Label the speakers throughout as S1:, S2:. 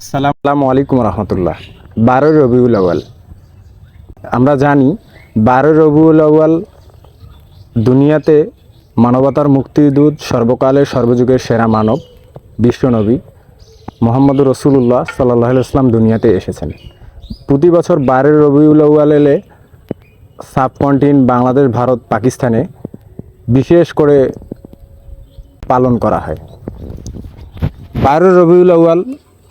S1: আসসালামু আলাইকুম রহমতুল্লাহ। বারোই রবিউল আউয়াল। আমরা জানি বারোই রবিউল আউয়াল দুনিয়াতে মানবতার মুক্তিদূত সর্বকালের সর্বযুগের সেরা মানব বিশ্বনবী মোহাম্মদ রসুল্লাহ সাল্লাহ ইসলাম দুনিয়াতে এসেছেন। প্রতি বছর বারোই রবিউল আউয়াল এলে সাবকন্টিন বাংলাদেশ, ভারত, পাকিস্তানে বিশেষ করে পালন করা হয়। বারো রবিউল আউয়াল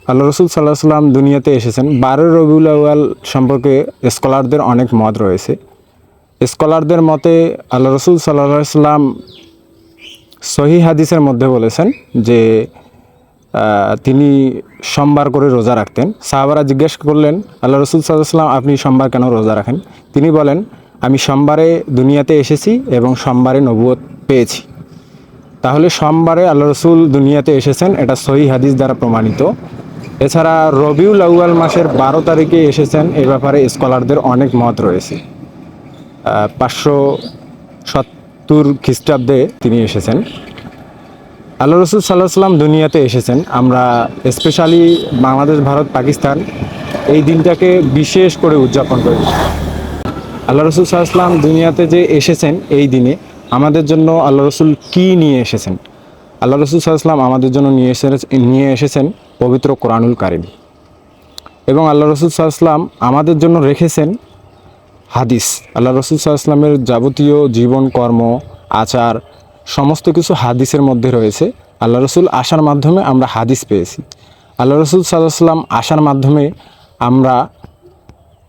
S1: আল্লাহ রসুল সাল্লাহ সাল্লাম দুনিয়াতে এসেছেন। বারো রবিউল আউয়াল সম্পর্কে স্কলারদের অনেক মত রয়েছে। স্কলারদের মতে আল্লাহ রসুল সাল্লাহ সাল্লাম সহি হাদিসের মধ্যে বলেছেন যে তিনি সোমবার করে রোজা রাখতেন। সাহাবারা জিজ্ঞেস করলেন, আল্লাহ রসুল সাল্লাম আপনি সোমবার কেন রোজা রাখেন? তিনি বলেন, আমি সোমবারে দুনিয়াতে এসেছি এবং সোমবারে নবুয়ত পেয়েছি। তাহলে সোমবারে আল্লাহ রসুল দুনিয়াতে এসেছেন, এটা সহি হাদিস দ্বারা প্রমাণিত। এছাড়া রবিউল আউয়াল মাসের বারো তারিখে এসেছেন। এ ব্যাপারে স্কলারদের অনেক মত রয়েছে। পাঁচশো সত্তর খ্রিস্টাব্দে তিনি এসেছেন। আল্লাহ রসুল সাল্লাহ সাল্লাম দুনিয়াতে এসেছেন। আমরা স্পেশালি বাংলাদেশ, ভারত, পাকিস্তান এই দিনটাকে বিশেষ করে উদযাপন করি। আল্লাহ রসুল সাল্লাম দুনিয়াতে যে এসেছেন এই দিনে আমাদের জন্য আল্লাহ রসুল কী নিয়ে এসেছেন? আল্লাহ রসুল সাল্লাম আমাদের জন্য নিয়ে এসে নিয়ে এসেছেন পবিত্র কোরআনুল কারিম। এবং আল্লাহ রসুল সাল্লাম আমাদের জন্য রেখেছেন হাদিস। আল্লাহ রসুল সাল্লামের যাবতীয় জীবন, কর্ম, আচার, সমস্ত কিছু হাদিসের মধ্যে রয়েছে। আল্লাহ রসুল আসার মাধ্যমে আমরা হাদিস পেয়েছি। আল্লাহ রসুল সাল্লাম আসার মাধ্যমে আমরা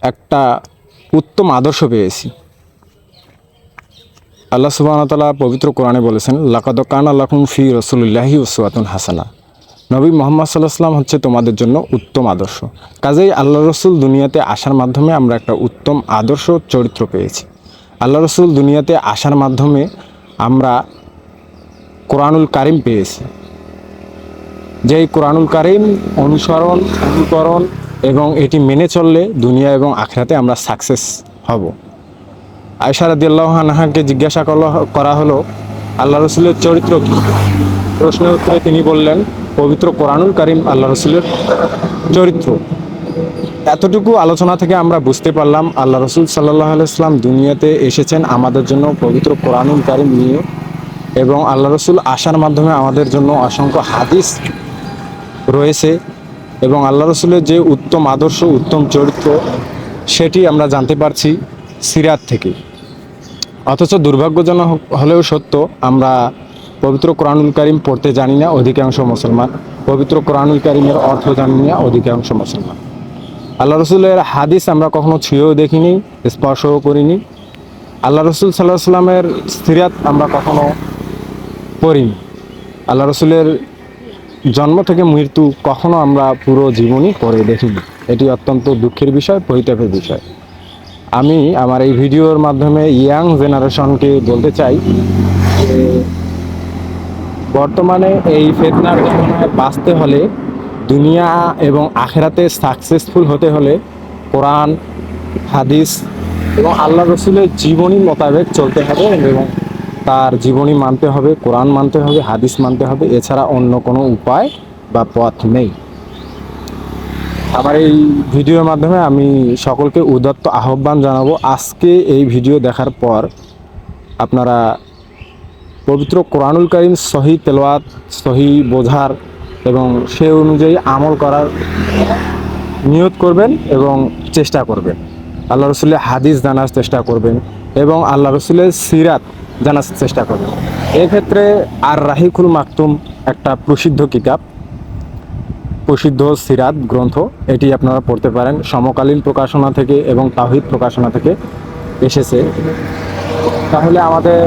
S1: একটা উত্তম আদর্শ পেয়েছি। আল্লাহ সুবাহতাল্লাহ পবিত্র কোরআনে বলেছেন, লাকাদ কান আল্লাহুম ফি রসুল্লাহি ওসুয়াতুন হাসানা। নবী মোহাম্মদ সাল্লাহ সাল্লাম হচ্ছে তোমাদের জন্য উত্তম আদর্শ। কাজেই আল্লাহ রসুল দুনিয়াতে আসার মাধ্যমে আমরা একটা উত্তম আদর্শ চরিত্র পেয়েছি। আল্লাহ রসুল দুনিয়াতে আসার মাধ্যমে আমরা কোরআনুল কারিম পেয়েছি। যেই কোরআনুল কারিম অনুসরণ, অনুকরণ এবং এটি মেনে চললে দুনিয়া এবং আখরাতে আমরা সাকসেস হব। আয়সা রাদিয়াল্লাহু জিজ্ঞাসা করা হলো, আল্লাহ রসুলের চরিত্র কী? প্রশ্নের উত্তরে তিনি বললেন পবিত্র কোরআনুল কারিম আল্লাহ রসুলের চরিত্র। এতটুকু আলোচনা থেকে আমরা বুঝতে পারলাম, আল্লাহ রসুল সাল্লাহ আলাইসলাম দুনিয়াতে এসেছেন আমাদের জন্য পবিত্র কোরআনুল কারিম নিয়ে এবং আল্লাহ রসুল আসার মাধ্যমে আমাদের জন্য অসংখ্য হাদিস রয়েছে এবং আল্লাহ রসুলের যে উত্তম আদর্শ, উত্তম চরিত্র সেটি আমরা জানতে পারছি সিরাত থেকে। অথচ দুর্ভাগ্যজনক হলেও সত্য, আমরা পবিত্র কোরআনুল কারিম পড়তে জানি না, অধিকাংশ মুসলমান। পবিত্র কোরআনুল কারিমের অর্থ জানি না, অধিকাংশ মুসলমান। আল্লাহ রসুলের হাদিস আমরা কখনো ছুঁয়েও দেখিনি, স্পর্শও করিনি। আল্লাহ রসুল সাল্লাহ সাল্লামের সিরাত আমরা কখনো পড়িনি। আল্লাহ রসুলের জন্ম থেকে মৃত্যু কখনো আমরা পুরো জীবনই পড়ে দেখিনি। এটি অত্যন্ত দুঃখের বিষয় পরিতাপের বিষয়। আমি আমার এই ভিডিওর মাধ্যমে ইয়াং জেনারেশনকে বলতে চাই বর্তমানে এই ফেতনার জামানায় বাঁচতে হলে, দুনিয়া এবং আখেরাতে সাকসেসফুল হতে হলে কোরআন, হাদিস এবং আল্লাহ রসুলের জীবনী মোতাবেক চলতে হবে এবং তার জীবনী মানতে হবে, কোরআন মানতে হবে, হাদিস মানতে হবে, এছাড়া অন্য কোনো উপায় বা পথ নেই। আমার এই ভিডিওর মাধ্যমে আমি সকলকে উদাত্ত আহ্বান জানাব, আজকে এই ভিডিও দেখার পর আপনারা পবিত্র কোরআনুল করিম সহি তেলোয়াত সহি বোঝার এবং সে অনুযায়ী আমল করার নিয়ত করবেন এবং চেষ্টা করবেন। আল্লাহ রসুলের হাদিস জানার চেষ্টা করবেন এবং আল্লাহ রসুলের সিরাত জানার চেষ্টা করবেন। এক্ষেত্রে আর রাহিকুল মাকতুম একটা প্রসিদ্ধ কিতাব, প্রসিদ্ধ সিরাত গ্রন্থ, এটি আপনারা পড়তে পারেন। সমকালীন প্রকাশনা থেকে এবং তাহিদ প্রকাশনা থেকে এসেছে। তাহলে আমাদের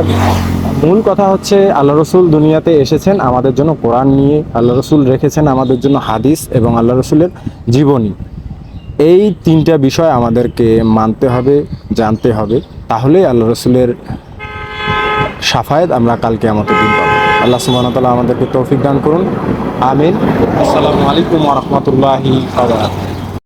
S1: মূল কথা হচ্ছে, আল্লাহ রসুল দুনিয়াতে এসেছেন আমাদের জন্য কোরআন নিয়ে, আল্লাহ রসুল রেখেছেন আমাদের জন্য হাদিস এবং আল্লাহ রসুলের জীবনী। এই তিনটা বিষয় আমাদেরকে মানতে হবে, জানতে হবে। তাহলে আল্লাহ রসুলের সাফায়েত আমরা কালকে আমাদের দিন পাবো। আল্লাহ সুবাহ তালা আমাদেরকে তৌফিক দান করুন। আমিন। আসসালামু আলাইকুম রহমতুল্লাহি